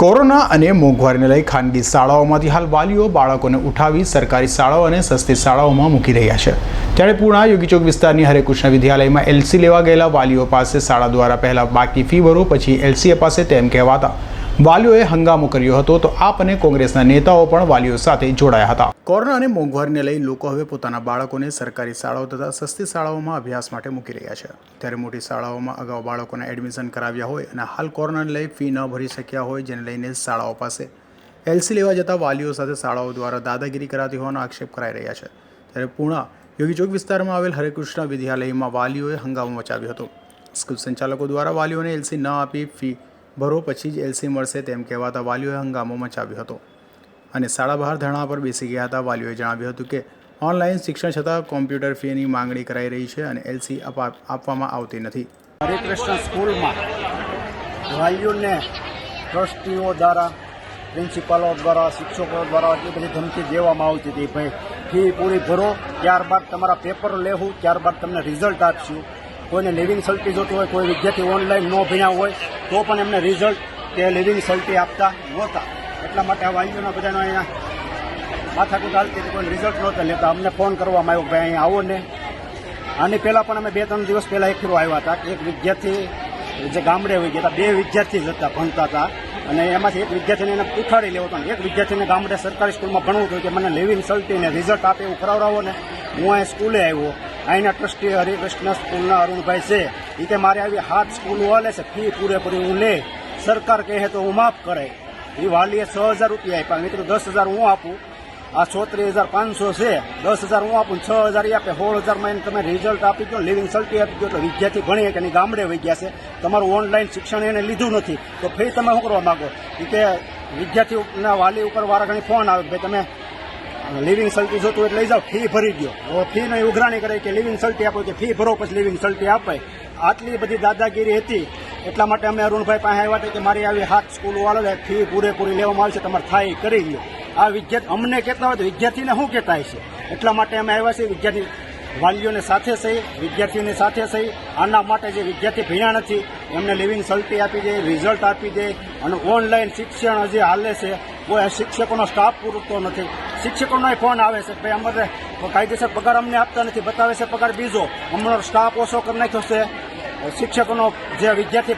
Corona અને મોંઘવારીને લઈ ખાનગી શાળાઓમાંથી હાલ વાલીઓ બાળકોને ઉઠાવી સરકારી શાળાઓ અને સસ્તી શાળાઓમાં મૂકી રહ્યા છે. ત્યારે પૂર્ણા યોગીચોક વિસ્તારની હરેકૃષ્ણ વિદ્યાલયમાં એલસી લેવા ગયેલા વાલીઓ પાસે શાળા દ્વારા પહેલા બાકી ફી ભરો, પછી એલસી અપાશે તેમ કહેવાતા વાલીઓએ હંગામો કર્યો હતો તો આપ અને કોંગ્રેસના નેતાઓ પણ વાલીઓ સાથે જોડાયા હતા. કોરોના અને મોંઘવારીને લઈ લોકો હવે પોતાના બાળકોને સરકારી શાળાઓ તથા સસ્તી શાળાઓમાં અભ્યાસ માટે મૂકી રહ્યા છે. ત્યારે મોટી શાળાઓમાં અગાઉ બાળકોને એડમિશન કરાવ્યા હોય અને હાલ કોરોનાને લઈ ફી ન ભરી શક્યા હોય જેને લઈને શાળાઓ પાસે એલસી લેવા જતા વાલીઓ સાથે શાળાઓ દ્વારા દાદાગીરી કરાતી હોવાનો આક્ષેપ કરાઈ રહ્યા છે. ત્યારે પૂણા યોગીચોક વિસ્તારમાં આવેલ હરેકૃષ્ણ વિદ્યાલયમાં વાલીઓએ હંગામો મચાવ્યો હતો. સ્કૂલ સંચાલકો દ્વારા વાલીઓને એલસી ન આપી ફી ભરો પછી જ એલસી મળશે તેમ કહેવાતા વાલીઓએ હંગામો મચાવ્યો હતો. અને શાળા બાર ધરણા પર બેસી ગયા હતા, વાલીઓએ જણાવ્યું હતું કે, ઓનલાઈન શિક્ષણ છતાં કોમ્પ્યુટર ફીની માંગણી કરાઈ રહી છે અને એલસી આપવામાં આવતી નથી. હરિકૃષ્ણ સ્કૂલમાં વાલીઓને ટ્રસ્ટીઓ દ્વારા, પ્રિન્સિપાલો દ્વારા, શિક્ષકો દ્વારા એટલી બધી ધમકી દેવામાં આવતી હતી. ભાઈ, ફી પૂરી ભરો, ત્યારબાદ તમારા પેપર લેવું, ત્યારબાદ તમને રિઝલ્ટ આપશું. કોઈને લિવિંગ સલ્ટી જોતું હોય, કોઈ વિદ્યાર્થી ઓનલાઈન ન ભણ્યા હોય, તો પણ એમને રિઝલ્ટ કે લિવિંગ સલ્ટી આપતા નહોતા. એટલા માટે આ વાલીઓના બધાનો અહીંયા માથાકૂટ હાલતી કોઈ રિઝલ્ટ નહોતા લેતા. અમને ફોન કરવામાં આવ્યો ભાઈ, અહીંયા આવો ને. આની પહેલાં પણ અમે બે ત્રણ દિવસ પહેલાં એક ફેરો આવ્યા હતા એક વિદ્યાર્થી જે ગામડે હોઈ ગયા બે વિદ્યાર્થી જ હતા, ભણતા હતા. અને એમાંથી એક વિદ્યાર્થીને એને ઉઠાડી લેવો હતો એક વિદ્યાર્થીને ગામડે સરકારી સ્કૂલમાં ભણવું હતું કે મને લિવિંગ સલ્ટીને રિઝલ્ટ આપે એવું કરાવડાવો ને. હું અહીંયા સ્કૂલે આવ્યો. અહીંના ટ્રસ્ટી હરિકૃષ્ણ સ્કૂલના અરુણભાઈ છે. એ કે મારે આવી હાથ સ્કૂલો હાલે છે. ફી પૂરેપૂરી હું લે. સરકાર કહે તો હું માફ કરે. એ વાલીએ છ હજાર રૂપિયા આપ્યા. મિત્રો, દસ હજાર હું આપું. આ છોત્રીસ હજાર પાંચસો છે. દસ હજાર હું આપું છ હજાર એ આપે. સોળ હજારમાં એને તમે રિઝલ્ટ આપી દો લિવિંગ સર્ટી આપી દો એટલે વિદ્યાર્થી ભણીએ કે ગામડે વહી ગયા છે. તમારું ઓનલાઈન શિક્ષણ એને લીધું નથી. તો ફી તમે શું કરવા માગો? કે વિદ્યાર્થીના વાલી ઉપર વારાઘણી ફોન આવે ભાઈ તમે લિવિંગ સલ્ટી જોતું એટલે લઈ જાઓ, ફી ભરી ગયો ફી નહીં ઉઘરાણી કરે કે લિવિંગ સલ્ટી આપો કે ફી ભરો પછી લિવિંગ સલ્ટી આપે. આટલી બધી દાદાગીરી હતી. એટલા માટે અમે અરુણભાઈ પાસે આવ્યા હતા કે મારી આવી હાથ સ્કૂલ વાળો ફી પૂરેપૂરી લેવામાં આવશે, તમારે થાય કરી ગયો આ વિદ્યાર્થી અમને કહેતા હોય તો વિદ્યાર્થીને શું કહેતા છે એટલા માટે અમે આવ્યા છીએ, વિદ્યાર્થી વાલીઓને સાથે સહી, વિદ્યાર્થીઓની સાથે સહી. આના માટે જે વિદ્યાર્થી ભણ્યા નથી, એમને લિવિંગ સલ્ટી આપી દે રિઝલ્ટ આપી દે. અને ઓનલાઈન શિક્ષણ હજી હાલે છે. કોઈ શિક્ષકોનો સ્ટાફ પૂરતો નથી. શિક્ષકોનો ફોન આવે છે ભાઈ અમારે કાયદેસર પગાર અમને આપતા નથી, બતાવે છે પગાર બીજો. હમણાં સ્ટાફ ઓછો કરી નાખ્યો છે. શિક્ષકોનો જે વિદ્યાર્થી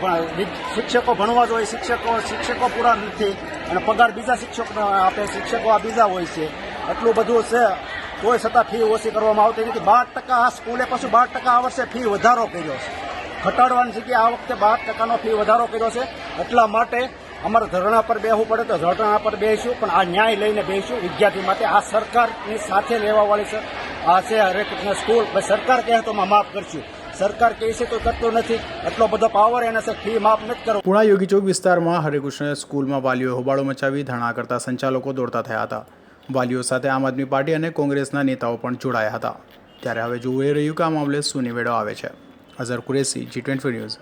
શિક્ષકો ભણવા જોઈએ શિક્ષકો શિક્ષકો પૂરા નથી. અને પગાર બીજા શિક્ષકો આપે, શિક્ષકો આ બીજા હોય છે. એટલું બધું છે. તોય છતાં ફી ઓછી કરવામાં આવતી નથી. બાર ટકા આ સ્કૂલે પાછું બાર ટકા આ વર્ષે ફી વધારો કર્યો છે. ઘટાડવાની જગ્યાએ આ વખતે બાર ટકાનો ફી વધારો કર્યો છે. એટલા માટે અમારે ધરણા પર બેસવું પડે તો ધરણા પર બેસીશું પણ આ ન્યાય લઈને બેસીશું વિદ્યાર્થી માટે આ સરકારની સાથે લેવાવાળી છે. આ છે હરેકૃષ્ણ સ્કૂલ. સરકાર કહે તો માફ કરશું. સરકાર કહે છે તો કરતો નથી. એટલો બધો પાવર એને છે, ફી માફ નથી કરો પુણા યોગી ચોક વિસ્તારમાં હરેકૃષ્ણ સ્કૂલમાં વાલીઓએ હોબાળો મચાવી ધરણા કરતા સંચાલકો દોડતા થયા હતા. વાલીઓ સાથે આમ આદમી પાર્ટી અને કોંગ્રેસના નેતાઓ પણ જોડાયા હતા. ત્યારે હવે જોવું એ રહ્યું કે આ મામલે શું નિવેડો આવે છે. Azhar Qureshi, G twenty news.